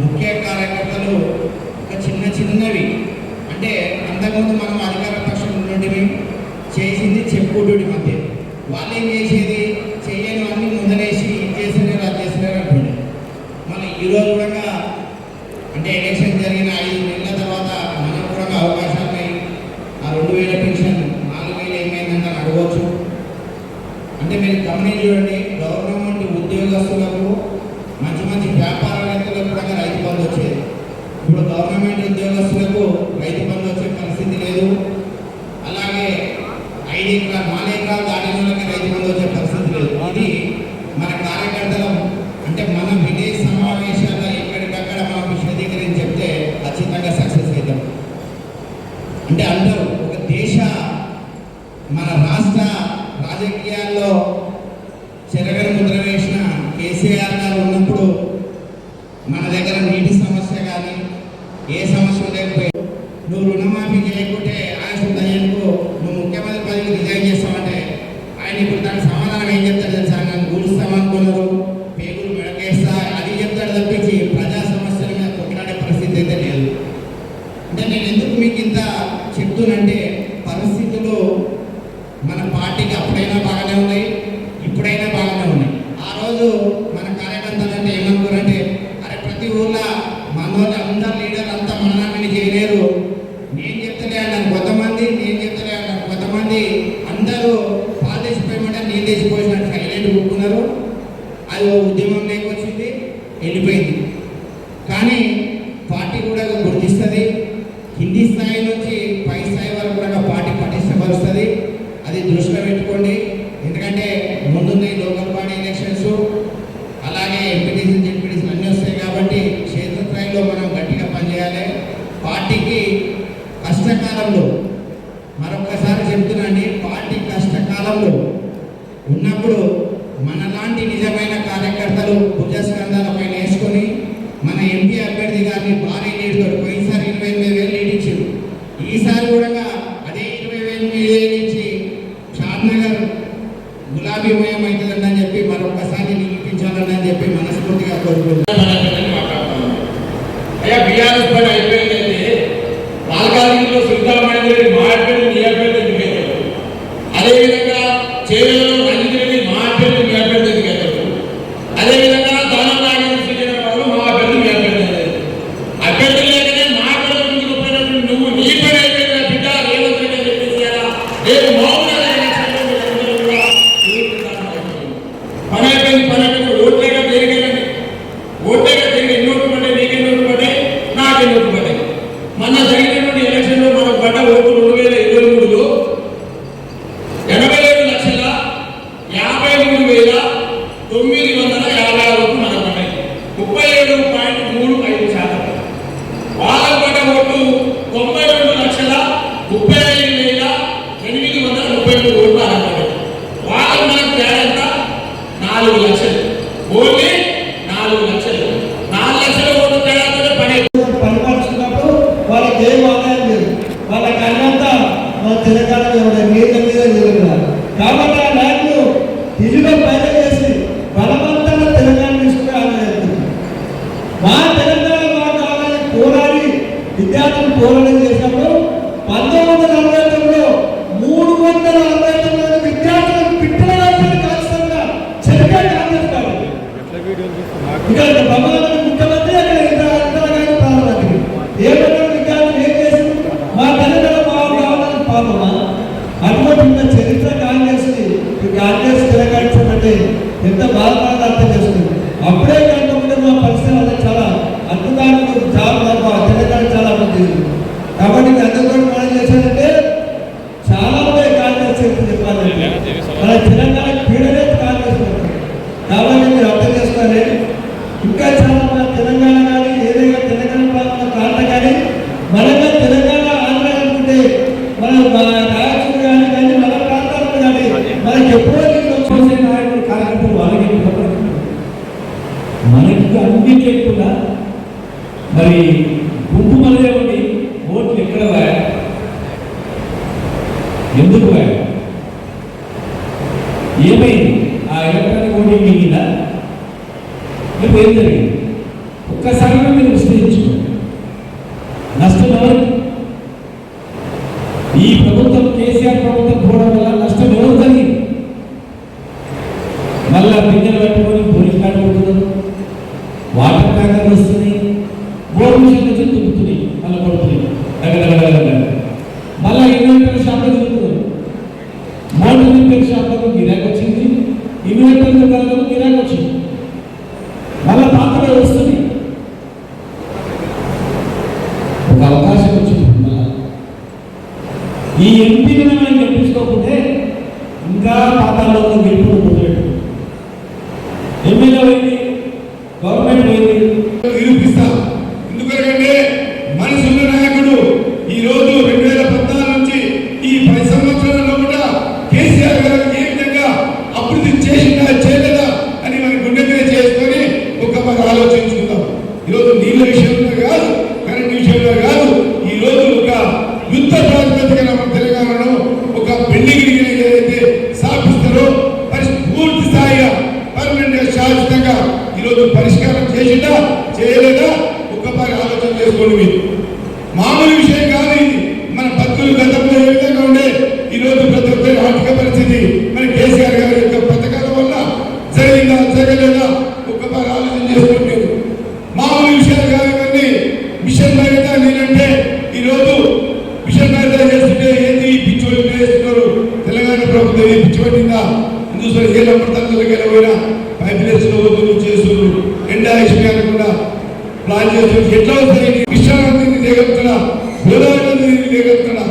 ముఖ్య కార్యకర్తలు ఒక చిన్న చిన్నవి. అంటే అంతకుముందు మనం అధికార పక్షం ఉన్నటివి చేసింది చెప్పుకుంటుడి మధ్య. వాళ్ళు ఏం చేసేది? చెయ్యని అన్ని ముందరేసి ఇది చేసినారు అది చేసినారు అంటుండే మన ఈరోజు కూడా అంటే ఎలక్షన్ జరిగిన ఐదు నెలల తర్వాత మనకు కూడా అవకాశాలు ఉన్నాయి ఆ రెండు వేల పెన్షన్ నాలుగు వేలు ఏమైందంటే అని అడగవచ్చు అంటే మీరు గమనించి చూడండి గవర్నమెంట్ ఉద్యోగస్తులకు మంచి మంచి వ్యాపారవేత్తలకు కూడా రైతు బంధు వచ్చేది ఇప్పుడు గవర్నమెంట్ ఉద్యోగస్తులకు రైతు బంధు వచ్చే పరిస్థితి లేదు అలాగే ఐదు కార్డు నాలుగు కార్డు దాటిన వాళ్ళకి రైతు బంధు వచ్చే పరిస్థితి లేదు. ఇది మన కార్యకర్తలం. అంటే మన విలేజ్ సమావేశాల్లో ఎక్కడికక్కడ మనం విశదీకరించి చెప్తే ఖచ్చితంగా సక్సెస్ అవుతాం. అంటే అందరూ ఒక దేశ మన రాష్ట్ర రాజకీయాల్లో చెరగని ముద్ర వేసిన కేసీఆర్ గారు ఉన్నప్పుడు మన దగ్గర నీటి సమస్య కానీ ఏ సమస్య లేకపోయి నువ్వు రుణమాఫీకి లేకుంటే ఆయుష్ దయ్యకు నువ్వు ముఖ్యమంత్రి పదవికి రిజైన్ చేస్తావంటే ఆయన ఇప్పుడు దానికి సమాధానం ఏం చెప్తాడు తెలుసా? నన్ను కూలుస్తామనుకున్నారు పేగులు మెడకేస్తా అది చెప్తాడు తప్పించి ప్రజా సమస్యల మీద కొట్లాడే పరిస్థితి అయితే లేదు అంటే నేను ఎందుకు మీకు ఇంత చెప్తున్నంటే పరిస్థితులు మన పార్టీకి అప్పుడైనా బాగానే ఉన్నాయి ఇప్పుడైనా బాగానే ఉన్నాయి ఆ రోజు మన కార్యకర్తలు అంటే ఏమనుకోరంటే అరే ప్రతి ఊర్లో వాళ్ళు అందరు లీడర్ అంతా మనలాంటిని చేయలేరు నేను చెప్తలే అన్నాను కొంతమంది నేను చెప్తలే అన్నాను కొంతమంది అందరూ పాలు తెచ్చిపోయమంటే నేను తెచ్చిపోయినట్టు సైలెంట్ కూర్చున్నారు అది ఓ ఉద్యమం లేకొచ్చింది వెళ్ళిపోయింది. కానీ పార్టీ కూడా గుర్తిస్తుంది. కింది స్థాయి నుంచి పై స్థాయి వరకు కూడా పార్టీ పటిష్టపరుస్తుంది అది దృష్టిలో కష్టకాలంలో మరొకసారి చెప్తున్నాండి పార్టీ కష్టకాలంలో ఉన్నప్పుడు మనలాంటి నిజమైన కార్యకర్తలు భుజస్కంధాల పైన వేసుకొని మన ఎంపీ అభ్యర్థి గారిని భారీ నీటితో పోయినసారి ఇరవై ఎనిమిది వేలు నీటిచ్చారు ఈసారి కూడా అదే ఇరవై ఎనిమిది వేలు ఇచ్చి షాద్నగర్ గులాబీమయం అవుతుందని చెప్పి మరొకసారి నిరూపించాలని చెప్పి మనస్ఫూర్తిగా కోరుకుంటున్నాను. అయ్యా బీఆర్ఎస్ పని కాబట్టి Những. ఇమీడియట్గా కలగడం గిరాకీ వచ్చింది వాళ్ళ పాత్ర వస్తుంది. ఒక అవకాశం వచ్చింది. ఈ ఎంపీ మనం గెలిపించుకోకుంటే ఇంకా పాతాల్లో గెలుపుడు మొదలెట్టు. ఎమ్మెల్యే పోయింది గవర్నమెంట్ పోయింది. నిరూపిస్తారు ప్రభుత్వం పిచ్చిపెట్టిందా హిందుస్థాన్ ఏ ప్రతంత్రులకు వెళ్ళబోయినా పైపులేసిన చేస్తున్నారు. ఎండా కాకుండా ప్లాన్ చేస్తున్నారు. ఎట్లా వస్తాయి కృష్ణానదిని దిగలుగుతున్నా గోదావరి నదిని దిగలుగుతున్నా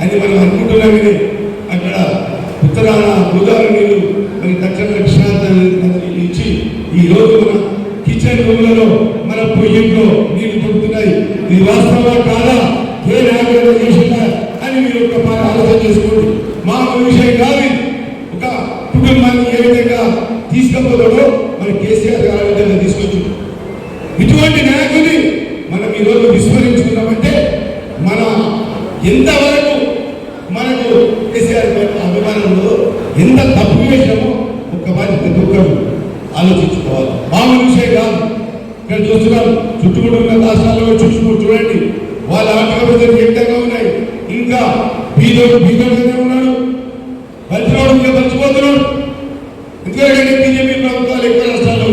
అని మనం అనుకుంటున్నాం అక్కడ ఉత్తరాన గోదావరి నీళ్ళు మరి దక్షిణ కృష్ణానది ఇచ్చి ఈ రోజు మన కిచెన్ రూమ్లలో మన పొయ్యిలో నీళ్ళు దొరుకుతున్నాయి ఇది వాస్తవమా కాదా? ఏ నాగరికత చేసిందా? అని మీరు ఒక్క ఆలోచన చేసుకోండి. మానవ విషయం కానీ ఒక కుటుంబాన్ని ఏ విధంగా తీసుకపోతాడో మరి కేసీఆర్ గారు విధంగా తీసుకొచ్చింది ఇటువంటి నాయకుని మనం ఈరోజు విస్మరించుకున్నామంటే మన ఎంతవరకు మనకు కేసీఆర్ అభిమానంలో ఎంత తప్పు వేసినామో ఒక్క మంచి ప్రతి ఒక్కరు ఆలోచించుకోవాలి. మామూలు విషయం కాదు. ఇక్కడ చూస్తున్నాం చుట్టుముట్టు ఉన్న రాష్ట్రాల్లో చూసుకుంటూ చూడండి. వాళ్ళ ఆర్థిక ప్రజలు ఏ విధంగా ఉన్నాయి? ఇంకా బీజోడు బీజోడుగానే ఉన్నాడు. మంచివాడు ఇంకా మర్చిపోతున్నాడు ఎందుకంటే బీజేపీ ప్రభుత్వాలు ఎక్కువ రాష్ట్రాలు